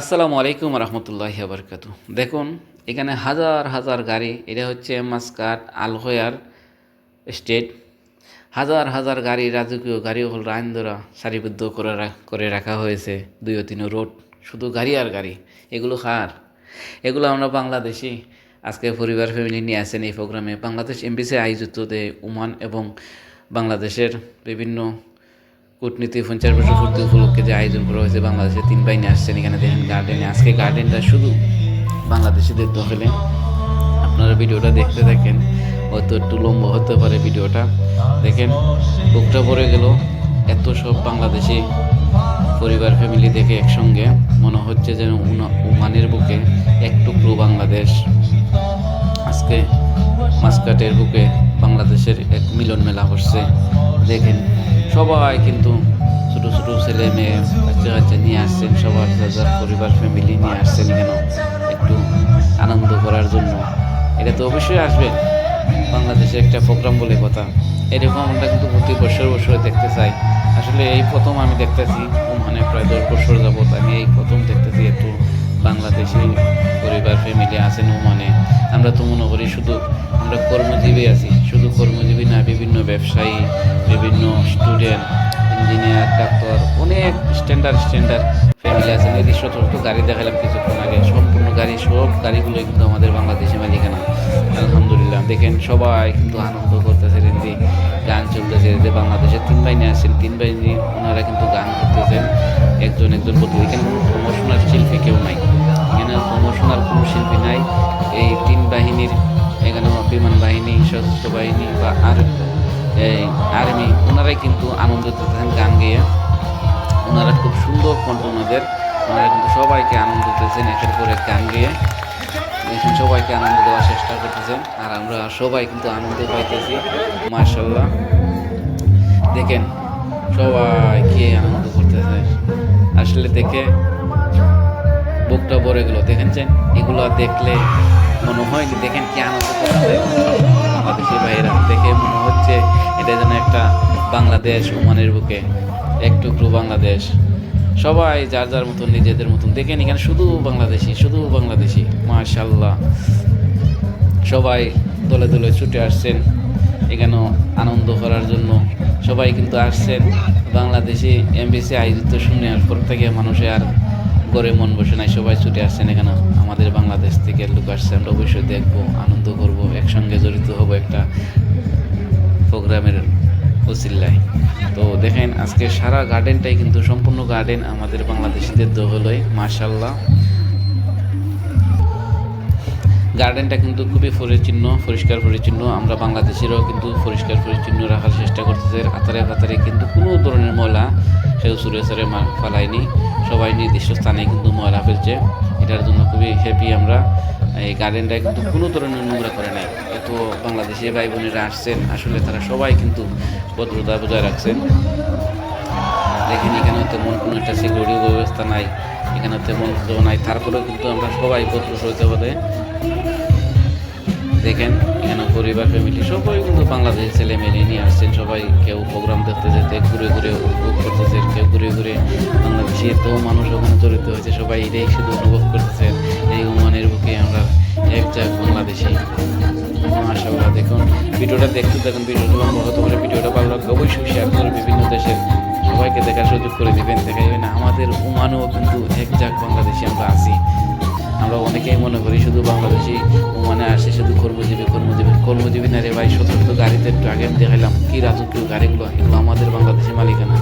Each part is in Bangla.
আসসালামু আলাইকুম রহমতুল্লাহি আবরকাত দেখুন, এখানে হাজার হাজার গাড়ি, এটা হচ্ছে মাসকাট আলহয়ার স্টেট। হাজার হাজার গাড়ি, রাজকীয় গাড়ি হল রাইন্দরা সারিবদ্ধ করে করে রাখা হয়েছে, দুই ও তিন রোড। শুধু গাড়ি আর গাড়ি, এগুলো খার এগুলো আমরা বাংলাদেশি। আজকে পরিবার ফ্যামিলি নিয়ে আসেন এই প্রোগ্রামে। বাংলাদেশ এমবিসি আয়োজিত দে ওমান এবং বাংলাদেশের বিভিন্ন কূটনীতি, পঞ্চাশ বছর পূর্তি উপলক্ষে যে আয়োজন করা হয়েছে বাংলাদেশে, তিন বাহিনী আসছেন এখানে দেখেন গার্ডেনে আজকে গার্ডেনটা শুধু বাংলাদেশিদের দখলে। আপনারা ভিডিওটা দেখতে থাকেন, হয়তো একটু লম্বা হতে পারে ভিডিওটা। দেখেন, বুকটা পড়ে গেল। এত সব বাংলাদেশি পরিবার ফ্যামিলি দেখে একসঙ্গে মনে হচ্ছে যেন ওমানের বুকে এক টুকরো বাংলাদেশ। আজকে মাসকাটের বুকে মিলন মেলা বসছে দেখেন। সবাই কিন্তু ছোটো ছোটো ছেলে মেয়ে, বাচ্চা কাচ্চা নিয়ে আসছেন, সবার যার পরিবার ফ্যামিলি নিয়ে আসছেন কেন? একটু আনন্দ করার জন্য। এটা তো অবশ্যই আসবেন বাংলাদেশে একটা প্রোগ্রাম বলে কথা। এরকম আমরা কিন্তু প্রতি বছর বছর দেখতে চাই। আসলে এই প্রথম আমি দেখতেছি মানে প্রায় দশ বছর যাবত আমি এই প্রথম দেখতেছি একটু বাংলাদেশি পরিবার ফ্যামিলি আছেন ওমানে। আমরা তো মনে করি শুধু আমরা কর্মজীবী আছি। শুধু কর্মজীবী না, বিভিন্ন ব্যবসায়ী, বিভিন্ন স্টুডেন্ট ইঞ্জিনিয়ার ডাক্তার অনেক স্ট্যান্ডার্ড স্ট্যান্ডার্ড ফ্যামিলি আছেন এই দৃশ্য গাড়ি দেখালাম কিছুক্ষণ আগে। সম্পূর্ণ গাড়ি, সব গাড়িগুলো কিন্তু আমাদের বাংলাদেশে মালিকানা। আলহামদুলিল্লাহ, দেখেন সবাই কিন্তু আনন্দ করতেছে, রেন্দি গান চলতেছে। যে বাংলাদেশের তিন বাহিনী আছেন, তিন বাহিনী ওনারা কিন্তু গান করতেছেন। একজন একজন প্রতি এখানে কোনো বাহিনীর, এখানে বিমান বাহিনী, সশস্ত্র বাহিনী বা আর আর্মি ওনারাই কিন্তু আনন্দ দিতেছেন গান গেয়ে ওনারা খুব সুন্দর কণ্ঠ ওনাদের। ওনারা কিন্তু সবাইকে আনন্দ দিতেছেন, একের পর এক গান গেয়ে দেখুন সবাইকে আনন্দ দেওয়ার চেষ্টা করতেছেন। আর আমরা সবাই কিন্তু আনন্দ পাইতেছি মার্শাল্লাহ দেখেন, সবাই কে আনন্দ করতেছে। আসলে দেখে বুকটা ভরে গেলো। দেখেছেন এগুলো দেখলে মনে হয় যে দেখেন কি আনন্দ করতেছে বাংলাদেশি ভাইয়েরা দেখে মনে হচ্ছে এটা যেন একটা বাংলাদেশ ওমানের বুকে, এক টুকরো বাংলাদেশ। সবাই যার যার মতন, নিজেদের মতন। দেখেন এখানে শুধু বাংলাদেশি শুধু বাংলাদেশি মাশাল্লাহ সবাই দলে দলে ছুটে আসছেন এখানেও আনন্দ করার জন্য। সবাই কিন্তু আসছেন। বাংলাদেশি এমবিসি আয়োজিত শুনে পর থেকে মানুষে আর গড়ে মন বসে নাই, সবাই ছুটে আসছেন এখানে। আমাদের বাংলাদেশ থেকে লোক আসছে, আমরা অবশ্যই দেখব, আনন্দ করব, একসঙ্গে জড়িত হব একটা প্রোগ্রামের ওসিল্লায় তো দেখেন, আজকে সারা গার্ডেনটাই কিন্তু সম্পূর্ণ গার্ডেন আমাদের বাংলাদেশিদের দোহলয় মাশাল্লাহ গার্ডেনটা কিন্তু খুবই পরিচ্ছন্ন, পরিষ্কার পরিচ্ছন্ন। আমরা বাংলাদেশেরও কিন্তু পরিষ্কার পরিচ্ছন্ন রাখার চেষ্টা করতেছে কাতারে কাতারে কিন্তু কোনো ধরনের ময়লা কেউ সুরে সুরে ফালায়নি সবাই নির্দিষ্ট স্থানে কিন্তু ময়লা ফেলছে। এটার জন্য খুবই হ্যাপি আমরা। এই গার্ডেনটা কিন্তু কোনো ধরনের নোংরা করে নাই। এত বাংলাদেশি ভাই বোনেরা আসছেন, আসলে তারা সবাই কিন্তু ভদ্রতা বজায় রাখছেন। দেখেন এখানে তেমন কোনো একটা সিকিউরিটি ব্যবস্থা নাই এখানে তেমন নাই। তারপরেও কিন্তু আমরা সবাই ভদ্র সহিত হতে দেখেন এখানে পরিবার ফ্যামিলি, সবাই কিন্তু বাংলাদেশের ছেলে মেয়ে নিয়ে আসছেন, সবাই কেউ প্রোগ্রাম দেখতে যেতে, ঘুরে ঘুরে উপভোগ করতেছেন, কেউ ঘুরে ঘুরে বাংলাদেশি এত মানুষ ওখানে জড়িত হয়েছে, সবাই এটাই শুধু অনুভব করতেছেন, এই উমানের বুকে আমরা এক যাক বাংলাদেশি। মাশাআল্লাহ, দেখুন, ভিডিওটা দেখতে দেখুন ভিডিওটা লম্বা পারে ভিডিওটা ভালো লাগবে অবশ্যই শেয়ার করে বিভিন্ন দেশের সবাইকে দেখার সুযোগ করে দিবেন না, আমাদের উমানও কিন্তু এক যাক বাংলাদেশি আমরা আছি। আমরা অনেকেই মনে করি শুধু বাংলাদেশি মানে আসে, শুধু কর্মজীবী কর্মজীবী কর্মজীবী না রে ভাই শত গাড়িতে একটু আগে আমি দেখাইলাম, কি রাজকীয় গাড়িগুলো, এগুলো আমাদের বাংলাদেশি মালিকানা।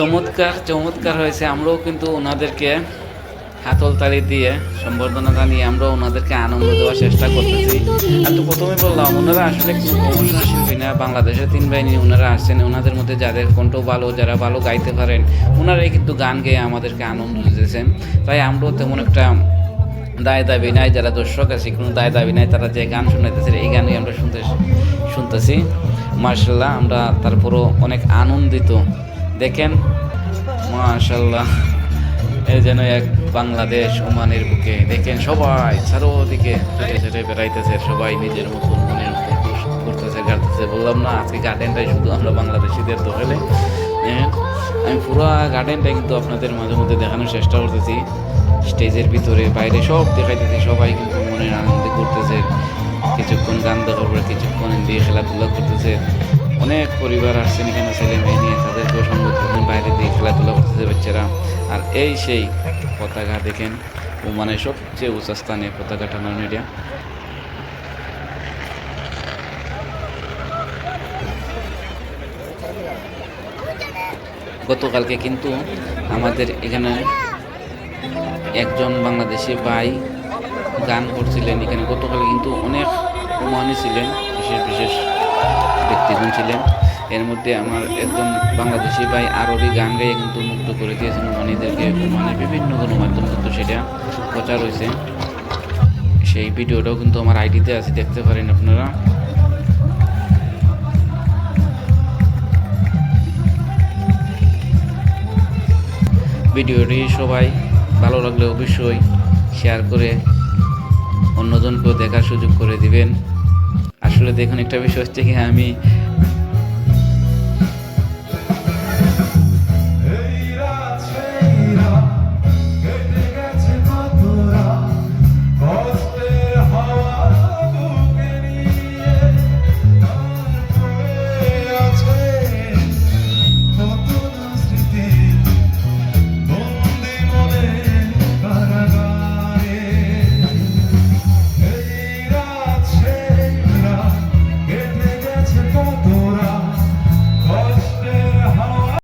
চমৎকার চমৎকার হয়েছে। আমরাও কিন্তু ওনাদেরকে হাতল তালি দিয়ে সম্বর্ধনা জানিয়ে আমরাও ওনাদেরকে আনন্দ দেওয়ার চেষ্টা করতেছি। আর তো প্রথমে বললাম, ওনারা আসলে প্রমোশনাল শিল্পী না। বাংলাদেশের তিন বাহিনী ওনারা আসছেন। ওনাদের মধ্যে যাদের কণ্ঠ ভালো, যারা ভালো গাইতে পারেন, ওনারাই কিন্তু গান গেয়ে আমাদেরকে আনন্দ দিতেছেন। তাই আমরাও তেমন একটা দায় দাবি নাই, যারা দর্শক আছে, কোনো দায় দাবি নাই, তারা যে গান শুনাইতেছে, এই গানই আমরা শুনতে শুনতেছি। মার্শাল্লাহ আমরা তারপরও অনেক আনন্দিত। দেখেন মাশাল্লাহ এই যেন এক বাংলাদেশ ওমানের বুকে। দেখেন সবাই চারোদিকে ছুটে ছুটে বেড়াইতেছে, সবাই নিজের মতন মনের মতো করতেছে গাড়তেছে বললাম, না, আজকে গার্ডেনটাই শুধু আমরা বাংলাদেশিদের দখলে হ্যাঁ আমি পুরো গার্ডেনটা কিন্তু আপনাদের মাঝে মধ্যে দেখানোর চেষ্টা করতেছি। স্টেজের ভিতরে, বাইরে সব দেখাইতেছি, সবাই কিন্তু মনের আনন্দে করতেছে কিছুক্ষণ গান পরে কিছুক্ষণ দিয়ে খেলাধুলা করতেছে। অনেক পরিবার আসছেন এখানে ছেলে মেয়ে নিয়ে, তাদেরকেও সঙ্গ বাইরে দিয়ে খেলাধুলা করতেছে বাচ্চারা। আর এই সেই পতাকা দেখেন ওমানের সবচেয়ে উঁচা স্থানে পতাকা টানানো এরিয়া গতকালকে কিন্তু আমাদের এখানে একজন বাংলাদেশি ভাই গান করছিলেন এখানে। গতকাল কিন্তু অনেক ওমানি ছিলেন, বিশেষ বিশেষ ব্যক্তিগণ ছিলেন। এর মধ্যে আমার একজন বাংলাদেশি ভাই আরবি গান গাইয়ে কিন্তু মুক্ত করে দিয়েছেন। ওমানিদেরকে ওমানের বিভিন্ন গণমাধ্যম কিন্তু সেটা প্রচার হয়েছে। সেই ভিডিওটাও কিন্তু আমার আইডিতে আছে, দেখতে পারেন আপনারা। ভিডিওটি সবাই ভালো লাগলে অবশ্যই শেয়ার করে অন্যজনকেও দেখার সুযোগ করে দিবেন। আসলে দেখুন একটা বিষয় হচ্ছে কি আমি